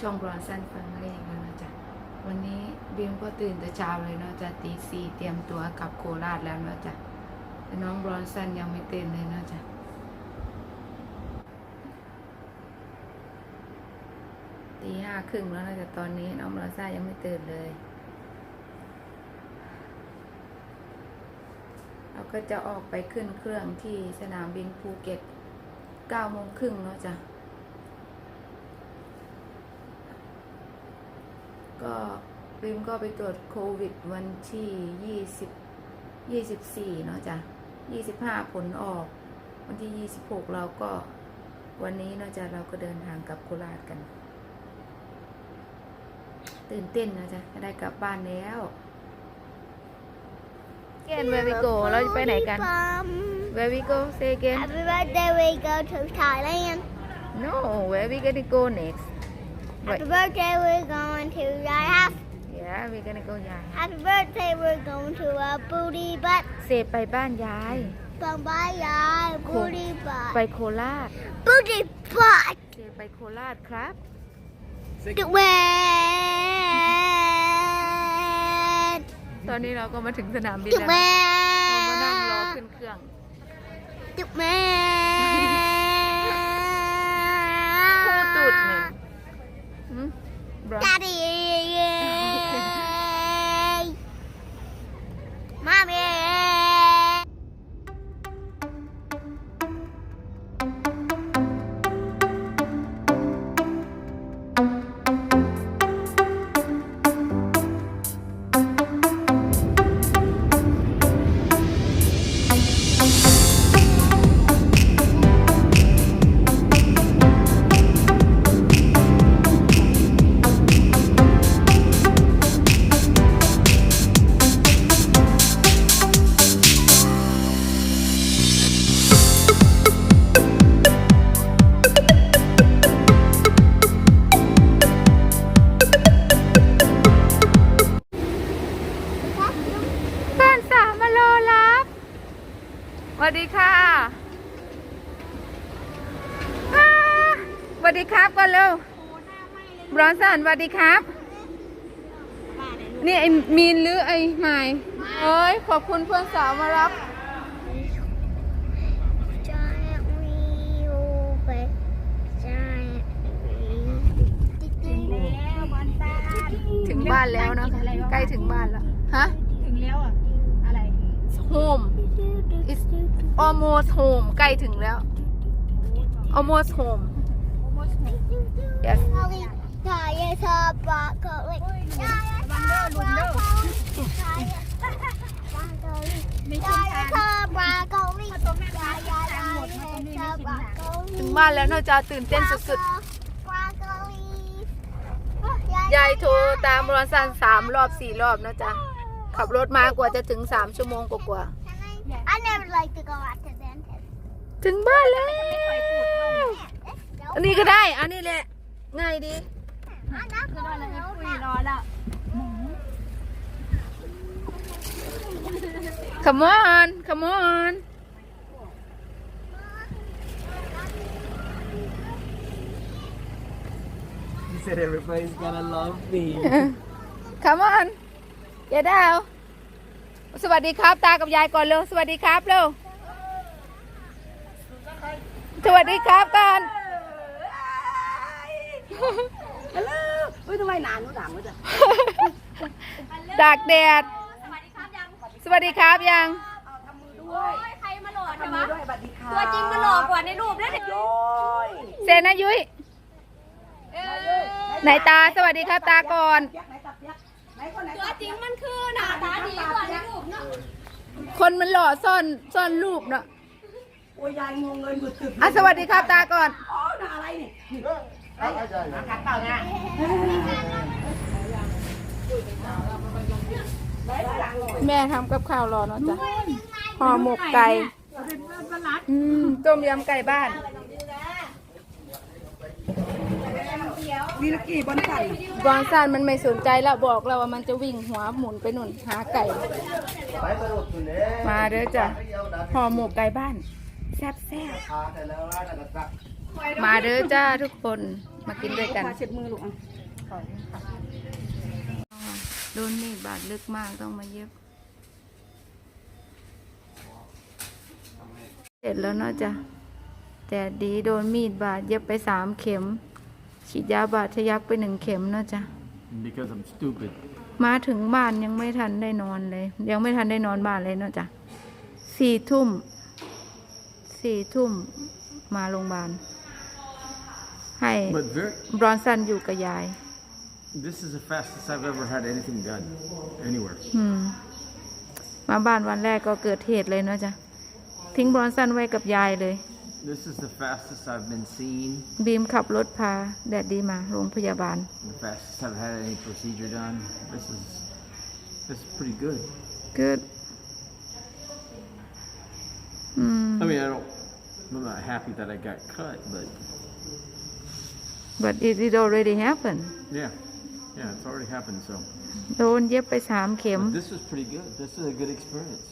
ช่องบรอนสันฟังเลขแล้วนะจ๊ะวันนี้บิมก็ตื่นแต่เช้าเลยเนาะจ๊ะตีสี่เตรียมตัวกลับโคราชแล้วเนาะจ๊ะแต่น้องบรอนสันยังไม่ตื่นเลยเนาะจ๊ะตีห้าครึ่งแล้วนะจ๊ะตอนนี้น้องบรอนสันยังไม่ตื่นเลยเราก็จะออกไปขึ้นเครื่องที่สนามบินภูเก็ตเก้าโมงครึ่งเนาะจ๊ะ ก็ริมก็ไปตรวจโควิดวันที่ยี่สิบยี่สิบสี่เนาะจ๊ะยี่สิบห้าผลออก วันที่ยี่สิบหกเราก็วันนี้เนาะจ๊ะเราก็เดินทางกลับโคราชกัน ตื่นเต้นนะจ๊ะจะได้กลับบ้านแล้วเกน where we go เราจะไปไหนกัน where we go say again Happy birthday, we go to Thailand. no where we gonna go next Happy birthday, we're going to your house. yeah we gonna go ยาย Happy birthday, we're going to a booty butt. เสร็จไปบ้านยาย Bye bye, yeah, booty ไป butt. โคราช Booty butt. เสร็จไปโคราชครับ The wind. ตอนนี้เราก็มาถึงสนามบิน The แล้วนะเรามานั่งรอขึ้น wind. เครื่อง The wind. พูดตุดหนึ่งหื มบรอน Daddy. สวัสดีค่ะอ่าสวัสดีครับก่อนเร็วบรอนสันสวัสดีครับ นี่ไอ้มีนหรือไอ้ไม้เอ้ยขอบคุณเพื่อนสาวมารับ Giant wheel, but giant wheel. ถึงบ้านแล้วนะคะใกล้ถึงบ้านแล้ว ฮะ ถึงแล้วอะ อะไร home it's almost home ใกล้ถึงแล้ว almost home yes ถ่ายเธอปากก็เลยถ่ายเธอปากก็เลยถ่ายเธอปากก็เลยถ่ายเธอปากก็เลยถึงบ้านแล้วน่าจะตื่นเต้นสุดๆ ยายโทรตามรอนซันสามรอบสี่รอบนะจ๊ะ ขับรถมากว่าจะถึงสามชั่วโมงกว่า I never like to go out to dentist. ๆถึงบ้านแล้ว อันนี้ก็ได้ อันนี้แหละ ง่ายดี I'm not คือว่าอะไร going คุย to รอแล้ว come on come on He said everybody's gonna love me. come on ยายดาว สวัสดีครับ ตากับยายก่อนเร็วสวัสดีครับเร็วสวัสดีครับก่อนฮัลโหลเฮ้ยทำไมหนาหนูด่างวะจ๊ะตากแดด สวัสดีครับยังใครมาหลอกใช่ไหมด้วยสวัสดีค่ะตัวจริงมาหลอกกว่าในรูปแล้วเนี่ยโอ้ยเซนะยุ้ยไหนตาสวัสดีครับตาก่อน ตัวจริงมันคือหน้าตาดีกว่าในรูปเนาะคนมันหล่อซ่อนซ่อนรูปเนาะโอ้ยยายงงเงินมือตึกอะสวัสดีครับตาก่อนอ๋อหนาอะไรนี่นี่ขาเปล่าเนี่ยแม่ทำกับข้าวรอเนาะจ้ะห่อหมกไก่อืมต้มยำไก่บ้าน มีลักกี้บนไก่บอนซานมันไม่สนใจแล้วบอกเราว่ามันจะวิ่งหัวหมุนไปหนุนหาไก่ มาเด้อจ้ะห่อหมกไก่บ้าน แซ่บแซ่บหมาเด้อจ้าทุกคนมากินด้วยกัน เช็ดมือลูกอะโดนมีดบาดลึกมากต้องมาเย็บ เสร็จแล้วเนาะจ้ะแต่ดีโดนมีดบาดเย็บไปสามเข็ม ฉีดยาบาดทะยักไปหนึ่งเข็มเนาะจ้ะ Because I'm stupid. มาถึงบ้านยังไม่ทันได้นอนเลย ยังไม่ทันได้นอนบ้านเลยเนาะจ้ะสี่ทุ่มสี่ทุ่มมาโรงพยาบาลให้ But very, บรอนสันอยู่กับยาย this is the fastest I've ever had anything done anywhere. อืมมาบ้านวันแรกก็เกิดเหตุเลยเนาะจ้ะทิ้งบรอนสันไว้กับยายเลย This is the fastest I've been seen, บีมขับรถพาแดดดีมาโรงพยาบาล the fastest I've had any procedure done. This is this is pretty good. good อืม I mean, I don't. I'm not happy that I got cut, but but it it already happened yeah, yeah, it's already happened. So โดนเย็บไปสามเข็ม but this was pretty good. This is a good experience.